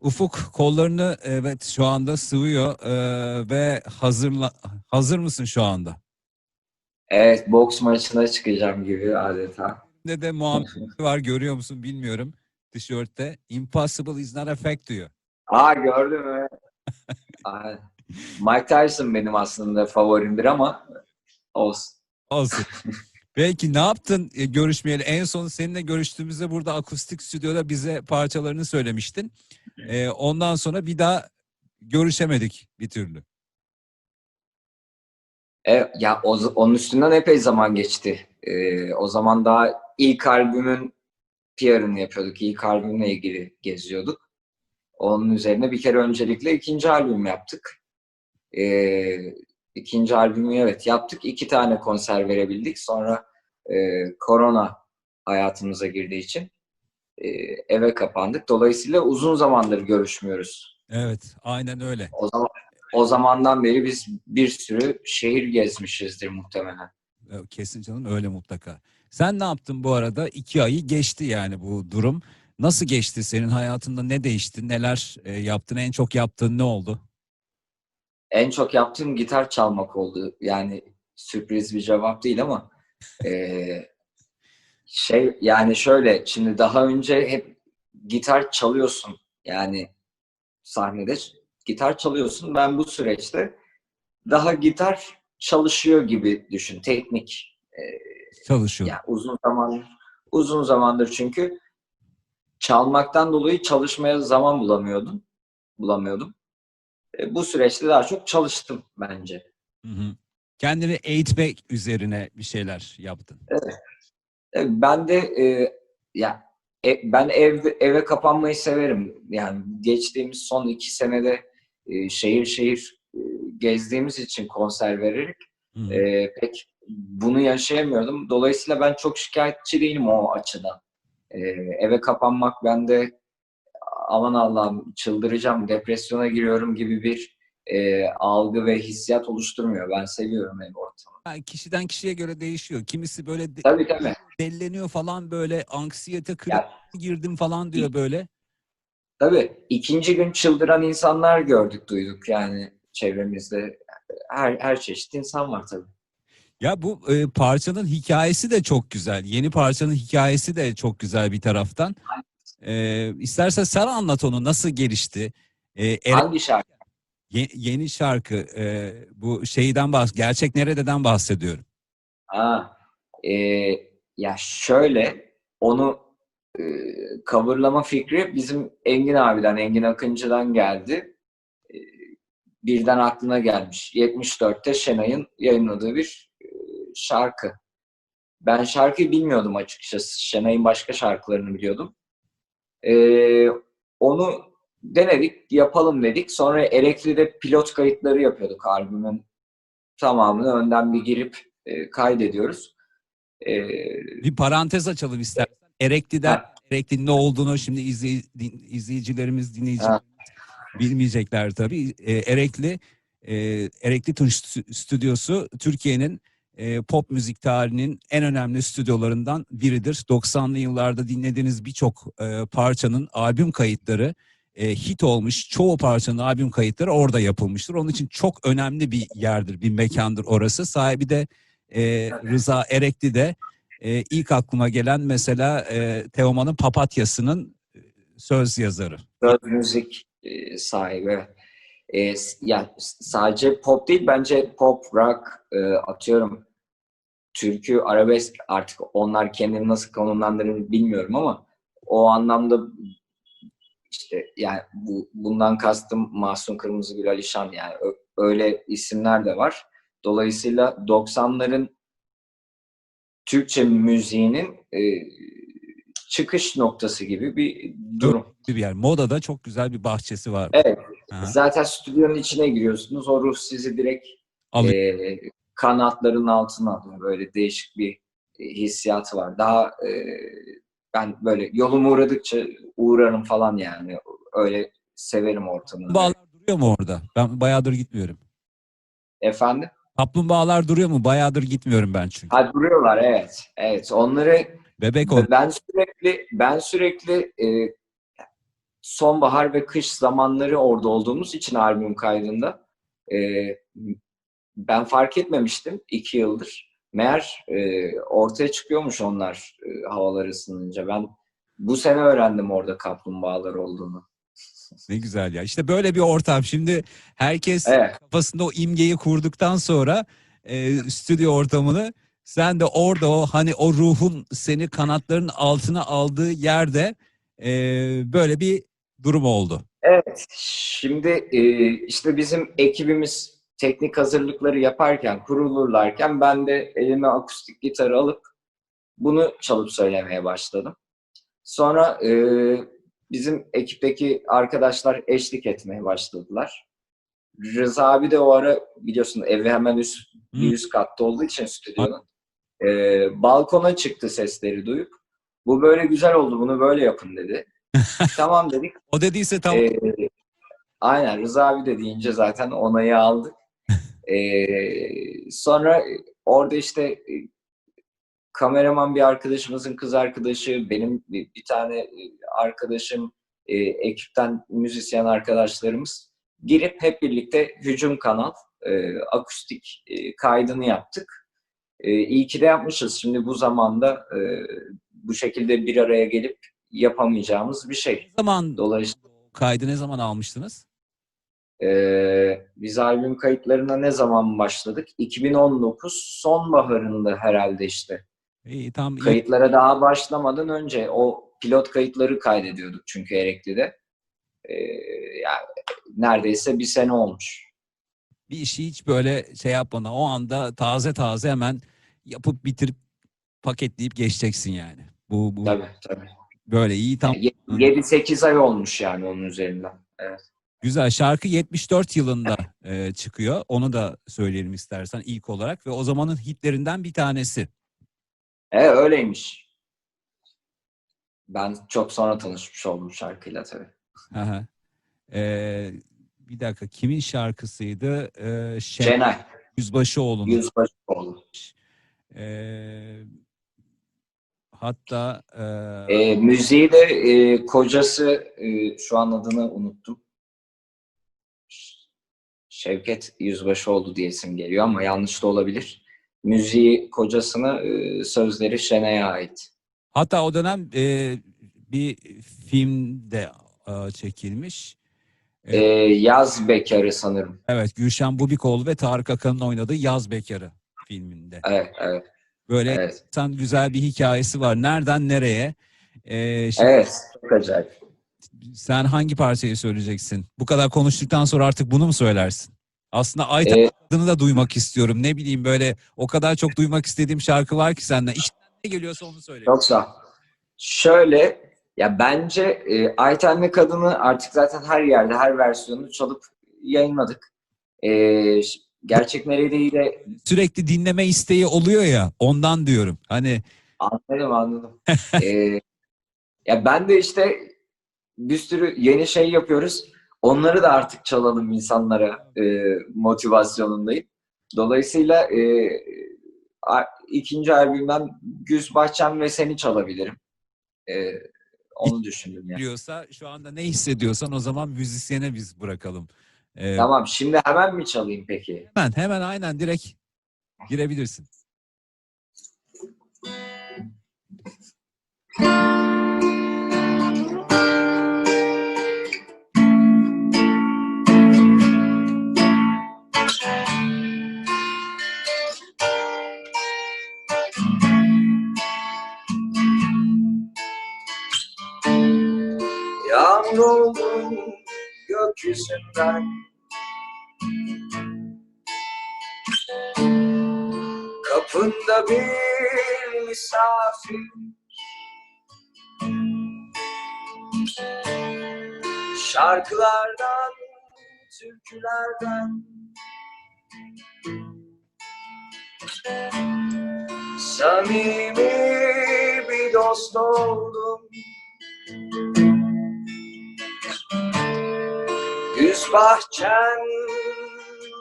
Ufuk kollarını evet şu anda sıvıyor ee, ve hazırla hazır mısın şu anda? Evet, boks maçına çıkacağım gibi adeta. Ne de Muhammed var görüyor musun bilmiyorum tişörtte. Impossible is not a fact diyor. Aa gördün mü? Mike Tyson benim aslında favorimdir ama olsun. Olsun. Peki ne yaptın e, görüşmeyeli? En son seninle görüştüğümüzde burada akustik stüdyoda bize parçalarını söylemiştin. Ee, ondan sonra bir daha görüşemedik bir türlü. E, ya o, onun üstünden epey zaman geçti. E, o zaman daha ilk albümün PR'ını yapıyorduk. İlk albümle ilgili geziyorduk. Onun üzerine bir kere öncelikle ikinci albüm yaptık. E, ikinci albümü evet yaptık. İki tane konser verebildik. Sonra e, korona hayatımıza girdiği için e, eve kapandık. Dolayısıyla uzun zamandır görüşmüyoruz. Evet aynen öyle. O zaman o zamandan beri biz bir sürü şehir gezmişizdir muhtemelen. E, Kesin canım öyle mutlaka. Sen ne yaptın bu arada? İki ayı geçti yani bu durum. Nasıl geçti senin hayatında? Ne değişti? Neler yaptın? En çok yaptığın ne oldu? En çok yaptığım gitar çalmak oldu. Yani sürpriz bir cevap değil ama eee, şey yani şöyle şimdi daha önce hep gitar çalıyorsun. Yani sahnede gitar çalıyorsun. Ben bu süreçte daha gitar çalışıyor gibi düşün. Teknik Çalışıyor. Yani uzun zaman uzun zamandır çünkü çalmaktan dolayı çalışmaya zaman bulamıyordum. Bulamıyordum. E, bu süreçte daha çok çalıştım bence. Hı hı. Kendini eğitmek üzerine bir şeyler yaptın. E, ben de e, ya e, ben evde eve kapanmayı severim. Yani geçtiğimiz son iki senede e, şehir şehir e, gezdiğimiz için konser vererek e, pek bunu yaşayamıyordum. Dolayısıyla ben çok şikayetçi değilim o açıdan. E, eve kapanmak bende aman Allah'ım çıldıracağım, depresyona giriyorum gibi bir e, algı ve hissiyat oluşturmuyor. Ben seviyorum ev ortamını. Yani kişiden kişiye göre değişiyor. Kimisi böyle de- Tabii tabii. delleniyor falan böyle anksiyete Ya, girdim falan diyor böyle. tabii. İkinci gün çıldıran insanlar gördük, duyduk yani çevremizde. Her, her çeşit insan var tabii. Ya bu e, parçanın hikayesi de çok güzel. Yeni parçanın hikayesi de çok güzel bir taraftan. E, istersen sen anlat onu nasıl gelişti. E, Ere- Hangi şarkı? Ye- yeni şarkı e, bu şeyden bahs gerçek nerededen bahsediyorum. Ha, e, ya şöyle onu e, coverlama fikri bizim Engin abiden, Engin Akıncı'dan geldi. E, birden aklına gelmiş. 74'te Şenay'ın yayınladığı bir e, şarkı. Ben şarkıyı bilmiyordum açıkçası. Şenay'ın başka şarkılarını biliyordum. E, onu denedik, yapalım dedik. Sonra Erekli'de pilot kayıtları yapıyorduk albümün tamamını önden bir girip e, kaydediyoruz. E, Bir parantez açalım istersen. Erekli'den Ha. Erekli'nin ne olduğunu şimdi izley- din- izleyicilerimiz, dinleyicilerimiz bilmeyecekler tabii. E, Erekli e, Erekli Tunç Stü- Stüdyosu Türkiye'nin e, pop müzik tarihinin en önemli stüdyolarından biridir. 90'lı yıllarda dinlediğiniz birçok e, parçanın albüm kayıtları e, hit olmuş. Çoğu parçanın albüm kayıtları orada yapılmıştır. Onun için çok önemli bir yerdir, bir mekandır orası. Sahibi de e, Rıza Erekli de e, ilk aklıma gelen mesela e, Teoman'ın Papatyası'nın e, söz yazarı. söz müzik e, sahibi. E, s- ya s- sadece pop değil bence pop, rock e, atıyorum türkü, arabesk artık onlar kendini nasıl konumlandırır bilmiyorum ama o anlamda işte yani bu bundan kastım Mahsun Kırmızıgül Alişan yani öyle isimler de var. Dolayısıyla 90'ların Türkçe müziğinin e, çıkış noktası gibi bir durum. Bir yer. Moda'da çok güzel bir bahçesi var. Evet. Aha, Zaten stüdyonun içine giriyorsunuz. O ruh sizi direkt e, kanatların altına alıyor. Böyle değişik bir e, hissiyatı var. Daha e, ben böyle yolum uğradıkça uğrarım falan yani. Öyle severim ortamını. Bağlar duruyor mu orada? Ben bayağıdır gitmiyorum. Efendim? Kaplumbağalar duruyor mu? Bayağıdır gitmiyorum ben çünkü. Ha duruyorlar evet. Evet. Onları Bebek ol. ben sürekli ben sürekli e, sonbahar ve kış zamanları orada olduğumuz için albüm kaydında e, ben fark etmemiştim iki yıldır. Meğer e, ortaya çıkıyormuş onlar e, havalar ısınınca. Ben bu sene öğrendim orada kaplumbağalar olduğunu. Ne güzel ya. İşte böyle bir ortam. Şimdi herkes Evet. kafasında o imgeyi kurduktan sonra e, stüdyo ortamını sen de orada o hani o ruhun seni kanatların altına aldığı yerde e, böyle bir durum oldu. Evet, şimdi e, işte bizim ekibimiz teknik hazırlıkları yaparken, kurulurlarken ben de elime akustik gitarı alıp bunu çalıp söylemeye başladım. Sonra e, bizim ekipteki arkadaşlar eşlik etmeye başladılar. Rıza abi de o ara biliyorsun evi hemen üst, bir üst katta olduğu için stüdyonun. E, balkona çıktı sesleri duyup. Bu böyle güzel oldu, bunu böyle yapın dedi. tamam dedik. O dediyse tamam. Ee, aynen Rıza abi de deyince zaten onayı aldık. Ee, sonra orada işte e, kameraman bir arkadaşımızın kız arkadaşı, benim bir, bir tane e, arkadaşım, e, ekipten müzisyen arkadaşlarımız girip hep birlikte Hücum Kanal e, akustik e, kaydını yaptık. E, iyi ki de yapmışız. Şimdi bu zamanda e, bu şekilde bir araya gelip yapamayacağımız bir şey. ne zaman Dolayısıyla kaydı ne zaman almıştınız? Ee, biz albüm kayıtlarına ne zaman başladık? 2019 sonbaharında herhalde işte. İyi tam iyi. Kayıtlara daha başlamadan önce o pilot kayıtları kaydediyorduk çünkü Erekli'de. Ee, yani neredeyse bir sene olmuş. bir işi hiç böyle şey yapmadan o anda taze taze hemen yapıp bitirip paketleyip geçeceksin yani. Bu, bu Tabii tabii. böyle iyi tam Ye- 7-8 ay olmuş yani onun üzerinden. Evet. Güzel. Şarkı 74 yılında e, çıkıyor. Onu da söyleyelim istersen ilk olarak ve o zamanın hitlerinden bir tanesi. E, öyleymiş. Ben çok sonra tanışmış oldum şarkıyla tabii. Hı. E, bir dakika kimin şarkısıydı? E, Şen Cenay, Yüzbaşıoğlu'nun. Yüzbaşıoğlu. E, hatta e, E, müziği de e, kocası, e, şu an adını unuttum. Şevket Yüzbaşıoğlu diye isim geliyor ama yanlış da olabilir. Müziği kocasına, e, sözleri Şenay'a ait. Hatta o dönem e, bir film de e, çekilmiş. E, Yaz Bekarı sanırım. Evet, Gülşen Bubikoğlu ve Tarık Akan'ın oynadığı Yaz Bekarı filminde. Evet, evet, Böyle evet. güzel bir hikayesi var. Nereden nereye? Ee, şimdi Evet, çok acayip. Sen hangi parçayı söyleyeceksin? Bu kadar konuştuktan sonra artık bunu mu söylersin? Aslında Ayten Ee, adını da duymak istiyorum. Ne bileyim böyle o kadar çok duymak istediğim şarkı var ki senden. İçinden ne geliyorsa onu söyle. Çok sağ. Şöyle, ya bence e, Ayten'le Kadın'ı artık zaten her yerde, her versiyonunu çalıp yayınladık. E, Gerçek Meleği de Sürekli dinleme isteği oluyor ya ondan diyorum. Hani Anladım anladım. Ee, ya ben de işte bir sürü yeni şey yapıyoruz. Onları da artık çalalım insanlara e, motivasyonundayım. Dolayısıyla e, a- ikinci albümden Güz Bahçem ve Seni çalabilirim. E, onu düşündüm yani. biliyorsa şu anda ne hissediyorsan o zaman müzisyene biz bırakalım. Ee, Tamam şimdi hemen mi çalayım peki? Hemen hemen aynen direkt girebilirsin. Yağmur gökyüzünden. Kapında bir misafir. Şarkılardan, türkülerden. Samimi bir dost oldum Güz bahçen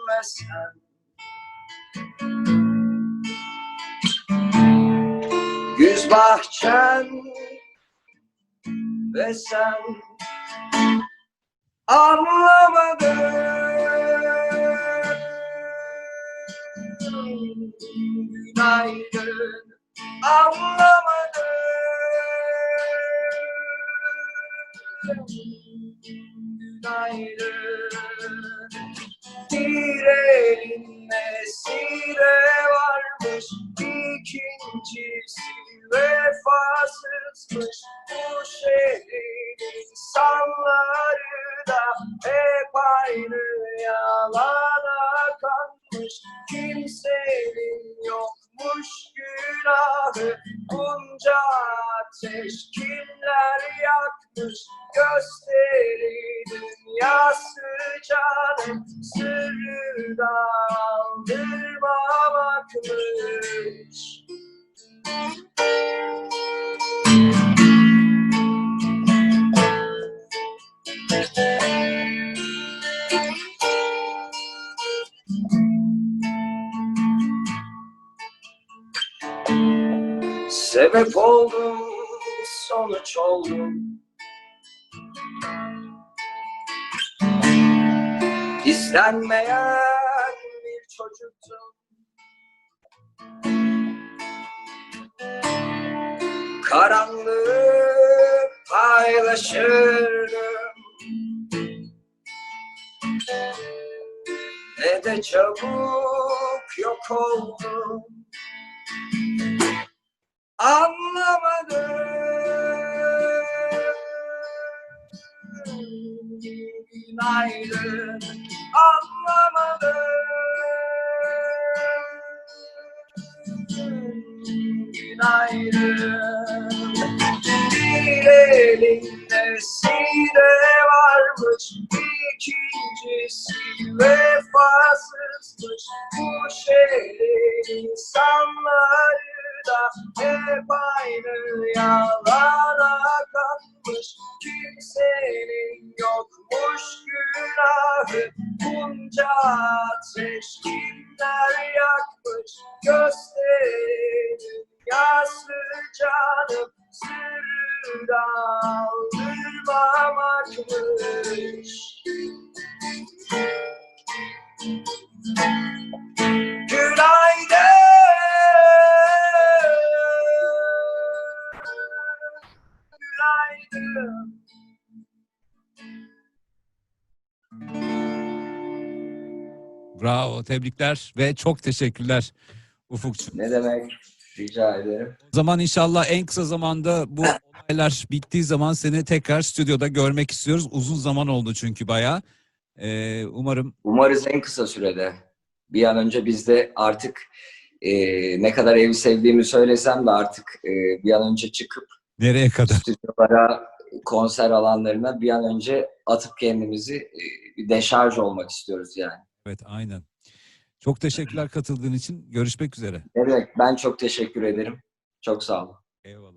ve sen Güz bahçen ve sen Anlamadım Günaydın Anlamadım Günaydın Bir elin mesire varmış ikincisi vefasızmış. Bu şehrin insanları da hep aynı yalana kanmış oldum, sonuç oldum. İstenmeyen bir çocuktum. Karanlığı paylaşırdım. Ne de çabuk yok oldum. Anlamadım Günaydın Anlamadım. Günaydın Bir elinde side varmış ikincisi vefasızmış. Bu şehrin insanları da hep aynı yalana kanmış Kimsenin yokmuş günahı. Bunca ateş kimler yakmış? Gösterin dünyası canım. Sırrı da aldırmamakmış. Günaydın Tebrikler ve çok teşekkürler Ufukçum. Ne demek? Rica ederim. O zaman inşallah en kısa zamanda bu olaylar bittiği zaman seni tekrar stüdyoda görmek istiyoruz. Uzun zaman oldu çünkü bayağı. Ee, umarım Umarız en kısa sürede. Bir an önce biz de artık e, ne kadar evi sevdiğimi söylesem de artık e, bir an önce çıkıp nereye kadar? stüdyolara, konser alanlarına bir an önce atıp kendimizi e, bir deşarj olmak istiyoruz yani. Evet, aynen. Çok teşekkürler katıldığın için. Görüşmek üzere. Demek? Ben çok teşekkür ederim. Çok sağ olun. Eyvallah.